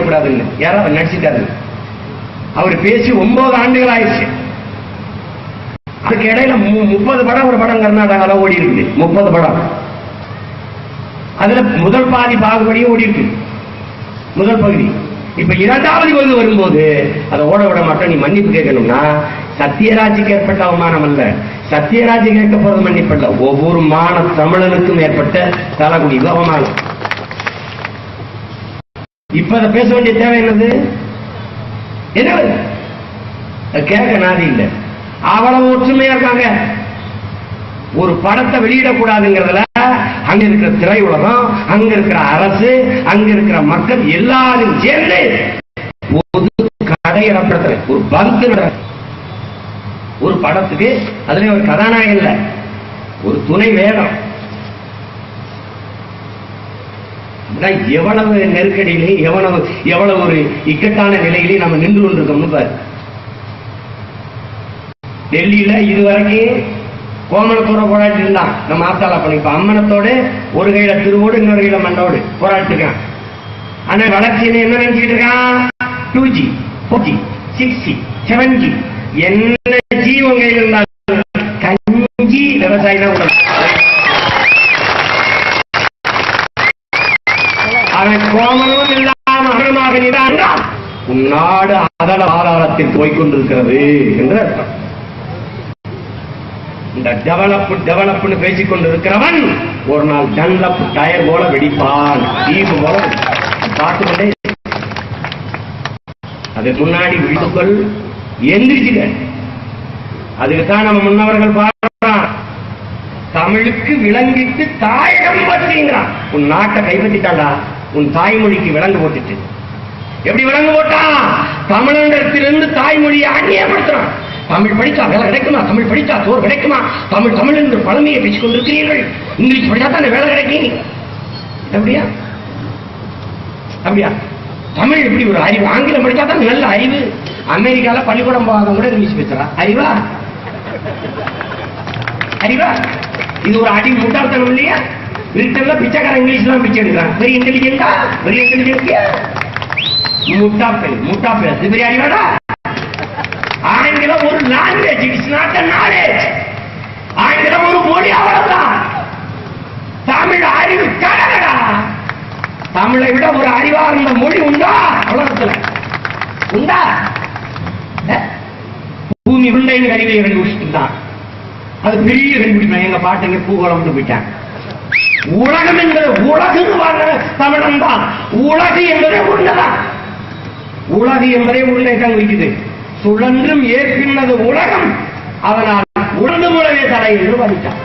கூடாதுன்னு யாரும் அவர் நடிச்சிட்டாரு. அவர் பேசி ஒன்பது ஆண்டுகள் ஆயிடுச்சு. அதுக்கு இடையில முப்பது படம் ஒரு படம் கர்நாடகால ஓடி இருக்கு. முப்பது படம். அதுல முதல் பாதி பாகுபடியும் ஓடி இருக்கு. முதல் பகுதி. இப்ப இரண்டாவது பகுதி வரும்போது அதை ஓட விட மாட்டோம். நீ மன்னிப்பு கேட்கணும்னா சத்யராஜுக்கு ஏற்பட்ட அவமானம் அல்ல. சத்யராஜுக்கு கேட்க போறது மன்னிப்பு அல்ல. ஒவ்வொரு மான தமிழனுக்கும் ஏற்பட்ட தலகுடி அவமானம். இப்ப அதை பேச வேண்டிய தேவை என்னது? என்ன? கேட்க நாதி இல்லை. அவ்வளவு ஒற்றுமையா இருக்காங்க. ஒரு படத்தை வெளியிடக்கூடாதுங்கிறதுல அங்க இருக்கிற திரையுலகம் அங்க இருக்கிற அரசு அங்க இருக்கிற மக்கள் எல்லாரும் சேர்ந்து பொது கதை இடப்படுத்துற ஒரு பந்து ஒரு படத்துக்கு அதுல ஒரு கதாநாயகன் இல்லை. ஒரு துணை வேடம். நான் எவ்வளவு நெருக்கடியிலே எவ்வளவு எவ்வளவு ஒரு இக்கட்டான நிலையிலே நம்ம நின்று கொண்டிருக்கோம்னு பாரு. டெல்லியில இதுவரைக்கும் கோமணத்தோட போராட்டி இருந்தான். நம்ம ஆத்தாள பண்ணி இப்ப ஒரு கையில திருவோடு இன்னொரு கையில மண்ணோடு போராட்டிருக்கான் ஆனா வளர்ச்சி என்ன நினைச்சிட்டு இருக்கான்? Two G four G six G seven G என்ன ஜி உங்க கையில் இருந்தாலும் கஞ்சி விவசாயி தான் அவன் கோமனும் இல்லாம அருணமாக நிதான். உன் நாடு அதல ஆதாரத்தில் போய்கொண்டிருக்கிறது என்று அர்த்தம். இந்த டெவலப் டெவலப்னு பேசிக் கொண்டிருக்கிறவன் ஒரு நாள் டன்லப் டயர் போல வெடிப்பான். தீபு போல பார்த்துக்கொண்டே அதுக்கு முன்னாடி வீட்டுக்குள் எந்திரிச்சுக்க. அதுக்குத்தான் நம்ம முன்னவர்கள் பாடுறான் தமிழுக்கு விளங்கிட்டு தாயகம் பற்றிங்கிறான். உன் நாட்டை கைப்பற்றிட்டாண்டா உன் தாய்மொழிக்கு விலங்கு போட்டுட்டு. எப்படி விலங்கு போட்டா? தமிழகத்திலிருந்து தாய்மொழியை அந்நியப்படுத்துறான். தமிழ் படித்தா வேலை கிடைக்குமா? தமிழ் படித்தா சோறு கிடைக்குமா? தமிழ் தமிழ் என்று பழமையை பேசிக் கொண்டிருக்கிறீர்கள் இங்கிலீஷ் படித்தா தான் வேலை கிடைக்கும் அப்படியா? அப்படியா? தமிழ் எப்படி ஒரு அறிவு ஆங்கிலம் படித்தா தான் நல்ல அறிவு. அமெரிக்கால பள்ளிக்கூடம் போகாத கூட இங்கிலீஷ் பேசுறா. அறிவா? அறிவா? இது ஒரு அடி முட்டாள்தனம் இல்லையா? இருக்கல பிச்சைக்காரன் இங்கிலீஷ் தான் பிச்சை எடுக்கிறான். பெரிய இன்டெலிஜென்டா பெரிய இன்டெலிஜென்டியா முட்டா பெண் முட்டா பெண் இது பெரிய அறிவாடா ஆங்கிலம் ஒரு language it's not a knowledge ஆங்கிலம் ஒரு மொழி அவ்வளவுதான். தமிழ் அறிவு கடலடா தமிழை விட ஒரு அறிவார்ந்த மொழி உண்டா? உலகத்துல. உண்டா? அஹ்? பூமி உண்டைன்னு அறிவியை தான் அது பெரிய கண்டுபிடிப்பான். எங்க பாட்டுங்க பூகோளம்னு போயிட்டான் உலகம் என்பது உலகுன்னு வாழ்ற தமிழன் தான் உலகு என்பதே உண்மைதான் உலகு என்பதே உருளை தான் வைக்குது சுழன்றும் ஏற்கின்றது உலகம். அதனால் உணர்ந்து மூலவே தலை என்று வலித்தான்